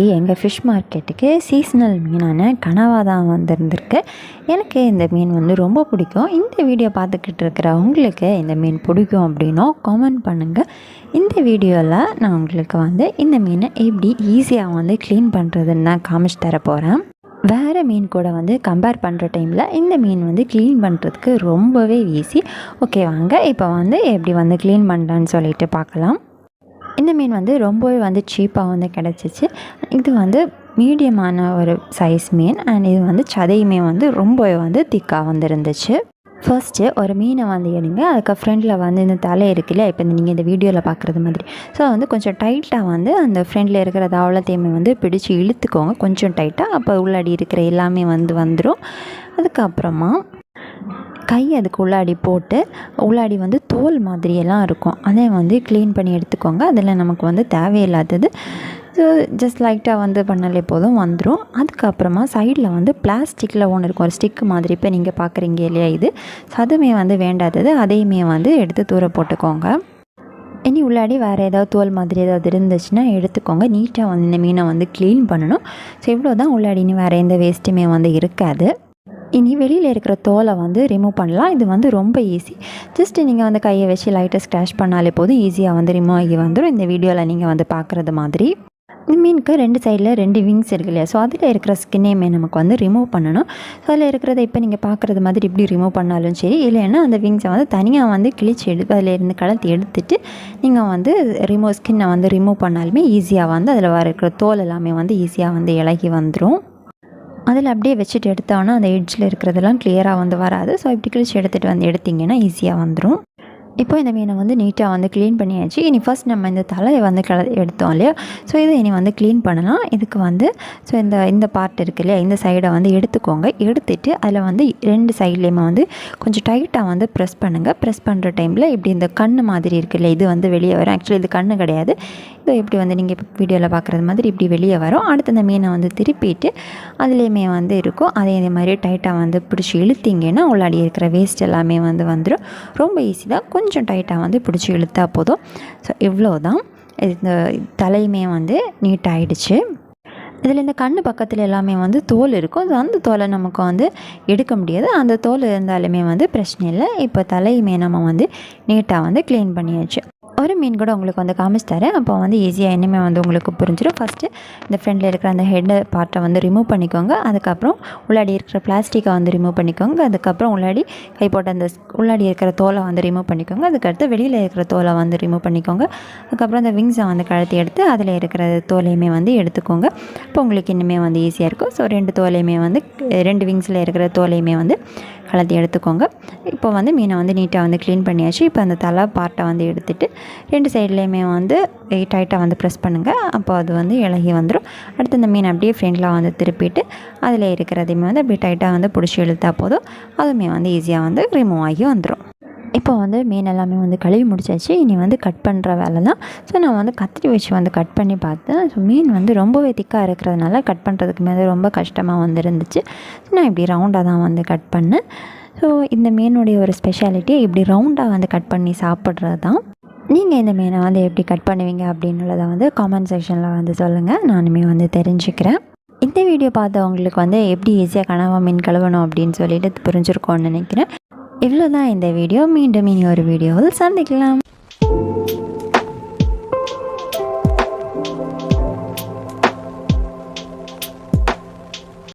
இன்றைக்கி எங்கள் ஃபிஷ் மார்க்கெட்டுக்கு சீசனல் மீனான கனவா தான் வந்திருந்திருக்கு. எனக்கு இந்த மீன் வந்து ரொம்ப பிடிக்கும். இந்த வீடியோ பார்த்துக்கிட்டு இருக்கிற உங்களுக்கு இந்த மீன் பிடிக்கும் அப்படின்னா காமெண்ட் பண்ணுங்கள் இந்த வீடியோவில் நான் உங்களுக்கு வந்து இந்த மீனை எப்படி ஈஸியாக வந்து க்ளீன் பண்ணுறதுன்னு தான் காமிச்சு தர போகிறேன் வேறு மீன் கூட வந்து கம்பேர் பண்ணுற டைமில் இந்த மீன் வந்து க்ளீன் பண்ணுறதுக்கு ரொம்பவே ஈஸி ஓகே வாங்க. இப்போ வந்து எப்படி வந்து க்ளீன் பண்ணலான்னு சொல்லிட்டு பார்க்கலாம். இந்த மீன் வந்து ரொம்பவே வந்து சீப்பாக வந்து கிடச்சிச்சு. இது வந்து மீடியமான ஒரு சைஸ் மீன் அண்ட் இது வந்து சதையுமே வந்து ரொம்பவே வந்து திக்காக வந்து இருந்துச்சு. ஃபர்ஸ்ட்டு ஒரு மீனை வந்து எடுங்க. அதுக்கு ஃப்ரெண்டில் வந்து இந்த தலை இருக்குல்ல இப்போ இந்த நீங்கள் இந்த வீடியோவில் பார்க்குறது மாதிரி. ஸோ வந்து கொஞ்சம் டைட்டாக வந்து அந்த ஃப்ரெண்டில் இருக்கிற அவ்வளோத்தையுமே வந்து பிடிச்சி இழுத்துக்கோங்க. கொஞ்சம் டைட்டாக அப்போ உள்ளாடி இருக்கிற எல்லாமே வந்து வந்துடும் அதுக்கப்புறமா கை அதுக்கு உள்ளாடி போட்டு உள்ளாடி வந்து தோல் மாதிரியெல்லாம் இருக்கும். அதை வந்து க்ளீன் பண்ணி எடுத்துக்கோங்க. அதில் நமக்கு வந்து தேவையில்லாதது. ஸோ ஜஸ்ட் லைட்டாக வந்து பண்ணாலே போதும் வந்துடும் அதுக்கப்புறமா சைடில் வந்து பிளாஸ்டிக்கில் ஒன்று இருக்கும். ஒரு ஸ்டிக்கு மாதிரி இப்போ நீங்கள் பார்க்குறீங்க இல்லையா இது? ஸோ அதுவுமே வந்து வேண்டாதது. அதையுமே வந்து எடுத்து தூர போட்டுக்கோங்க. இனி உள்ளாடி வேறு ஏதாவது தோல் மாதிரி ஏதாவது இருந்துச்சுன்னா எடுத்துக்கோங்க. நீட்டாக வந்து இந்த மீனை வந்து க்ளீன் பண்ணணும். ஸோ இவ்வளோ தான் உள்ளாடின்னு வேறு எந்த வேஸ்ட்டுமே வந்து இருக்காது. இனி வெளியில் இருக்கிற தோலை வந்து ரிமூவ் பண்ணலாம். இது வந்து ரொம்ப ஈஸி ஜஸ்ட்டு நீங்கள் வந்து கையை வச்சு லைட்டாக ஸ்க்ராஷ் பண்ணாலே போதும். ஈஸியாக வந்து ரிமூவ் ஆகி வந்துடும் இந்த வீடியோவில் நீங்கள் வந்து பார்க்குறது மாதிரி. இந்த மீனுக்கு ரெண்டு சைடில் ரெண்டு விங்ஸ் இருக்கு இல்லையா? ஸோ அதில் இருக்கிற ஸ்கின்னையுமே நமக்கு வந்து ரிமூவ் பண்ணணும். ஸோ அதில் இருக்கிறத இப்போ நீங்கள் பார்க்குறது மாதிரி இப்படி ரிமூவ் பண்ணாலும் சரி இல்லைன்னா அந்த விங்ஸை வந்து தனியாக வந்து கிழிச்சு எடுத்து அதிலிருந்து கலத்தி எடுத்துட்டு நீங்கள் வந்து ரிமூவ் ஸ்கின்னை வந்து ரிமூவ் பண்ணாலுமே ஈஸியாக வந்து அதில் வர இருக்கிற தோல் எல்லாமே வந்து ஈஸியாக வந்து இலகி வந்துடும் அதில் அப்படியே வச்சுட்டு எடுத்தோன்னா அந்த எட்ஜில் இருக்கிறதெல்லாம் கிளியராக வந்து வராது. ஸோ இப்படி கிழிச்சு எடுத்துகிட்டு வந்து எடுத்திங்கன்னா ஈஸியாக வந்துடும் இப்போ இந்த மீனை வந்து நீட்டாக வந்து க்ளீன் பண்ணியாச்சு. இனி ஃபஸ்ட் நம்ம இந்த தலையை வந்து கல எடுத்தோம் இல்லையா? ஸோ இதை இனி வந்து க்ளீன் பண்ணலாம். இதுக்கு வந்து ஸோ இந்த இந்த பார்ட் இருக்கு இல்லையா? இந்த சைடை வந்து எடுத்துக்கோங்க. எடுத்துட்டு அதில் வந்து ரெண்டு சைட்லேயுமே வந்து கொஞ்சம் டைட்டாக வந்து ப்ரெஸ் பண்ணுங்கள் ப்ரெஸ் பண்ணுற டைமில் இப்படி இந்த கண் மாதிரி இருக்கு இல்லையா? இது வந்து வெளியே வரும். ஆக்சுவலி இது கண்ணு கிடையாது. இது இப்படி வந்து நீங்கள் இப்போ வீடியோவில் பார்க்குறது மாதிரி இப்படி வெளியே வரும். அடுத்து இந்த மீனை வந்து திருப்பிட்டு அதுலேயுமே வந்து இருக்கும். அதே இதே மாதிரி டைட்டாக வந்து பிடிச்சி இழுத்தீங்கன்னா உள்ளாடி இருக்கிற வேஸ்ட் எல்லாமே வந்து வந்துடும் ரொம்ப ஈஸி தான். கொஞ்சம் கொஞ்சம் டைட்டாக வந்து பிடிச்சி இழுத்தா போதும். ஸோ இவ்வளோ தான் இந்த தலையுமே வந்து நீட்டாகிடுச்சு இதில் இந்த கண் பக்கத்தில் எல்லாமே வந்து தோல் இருக்கும். ஸோ அந்த தோலை நமக்கு வந்து எடுக்க முடியாது. அந்த தோல் இருந்தாலுமே வந்து பிரச்சனை இல்லை. இப்போ தலையுமே நம்ம வந்து நீட்டாக வந்து க்ளீன் பண்ணியாச்சு. ஒரு மீன் கூட உங்களுக்கு வந்து காமிச்சு தரேன் அப்போ வந்து ஈஸியாக என்னமே வந்து உங்களுக்கு புரிஞ்சிடும் ஃபஸ்ட்டு இந்த ஃப்ரெண்டில் இருக்கிற அந்த ஹெட் பார்ட்டை வந்து ரிமூவ் பண்ணிக்கோங்க. அதுக்கப்புறம் உள்ளாடி இருக்கிற பிளாஸ்டிக்கை வந்து ரிமூவ் பண்ணிக்கோங்க. அதுக்கப்புறம் உள்ளாடி கை போட்ட அந்த உள்ளாடி இருக்கிற தோலை வந்து ரிமூவ் பண்ணிக்கோங்க. அதுக்கடுத்து வெளியில் இருக்கிற தோலை வந்து ரிமூவ் பண்ணிக்கோங்க. அதுக்கப்புறம் அந்த விங்ஸை வந்து கழுத்தி எடுத்து அதில் இருக்கிற தோலையுமே வந்து எடுத்துக்கோங்க. இப்போ உங்களுக்கு இன்னுமே வந்து ஈஸியாக இருக்கும். ஸோ ரெண்டு தோலையுமே வந்து ரெண்டு விங்ஸில் இருக்கிற தோலையுமே வந்து கலத்தி எடுத்துக்கோங்க. இப்போ வந்து மீனை வந்து நீட்டாக வந்து க்ளீன் பண்ணியாச்சு. இப்போ அந்த தலை பார்ட்டை வந்து எடுத்துகிட்டு ரெண்டு சைட்லேயுமே வந்து டைட்டாக வந்து ப்ரெஸ் பண்ணுங்கள் அப்போ அது வந்து இலகி வந்துடும் அடுத்து இந்த மீன் அப்படியே ஃப்ரெண்டில் வந்து திருப்பிட்டு அதில் இருக்கிறதையுமே வந்து அப்படியே டைட்டாக வந்து பிடிச்சி இழுத்தா போதும். அதுவுமே வந்து ஈஸியாக வந்து ரிமூவ் ஆகி வந்துடும் இப்போ வந்து மீன் எல்லாமே வந்து கழுவி முடிச்சாச்சு. இனி வந்து கட் பண்ணுற வேலை தான் ஸோ நான் வந்து கத்திரி வச்சு வந்து கட் பண்ணி பார்த்தேன். ஸோ மீன் வந்து ரொம்பவே திக்காக இருக்கிறதுனால கட் பண்ணுறதுக்கு மேலே ரொம்ப கஷ்டமாக வந்துருந்துச்சு. ஸோ நான் இப்படி ரவுண்டாக தான் வந்து கட் பண்ணேன். ஸோ இந்த மீனுடைய ஒரு ஸ்பெஷாலிட்டி இப்படி ரவுண்டாக வந்து கட் பண்ணி சாப்பிட்றது தான் நீங்கள் இந்த மீனை வந்து எப்படி கட் பண்ணுவீங்க அப்படின்றத வந்து காமெண்ட் செக்ஷனில் வந்து சொல்லுங்கள் நானுமே வந்து தெரிஞ்சுக்கிறேன். இந்த வீடியோ பார்த்தவங்களுக்கு வந்து எப்படி ஈஸியாக கனவா மீன் கழுவணும் அப்படின்னு சொல்லிட்டு புரிஞ்சுருக்கோன்னு நினைக்கிறேன். இவ்வளோதான் இந்த வீடியோ. மீண்டும் இனி ஒரு வீடியோவில் சந்திக்கலாம்.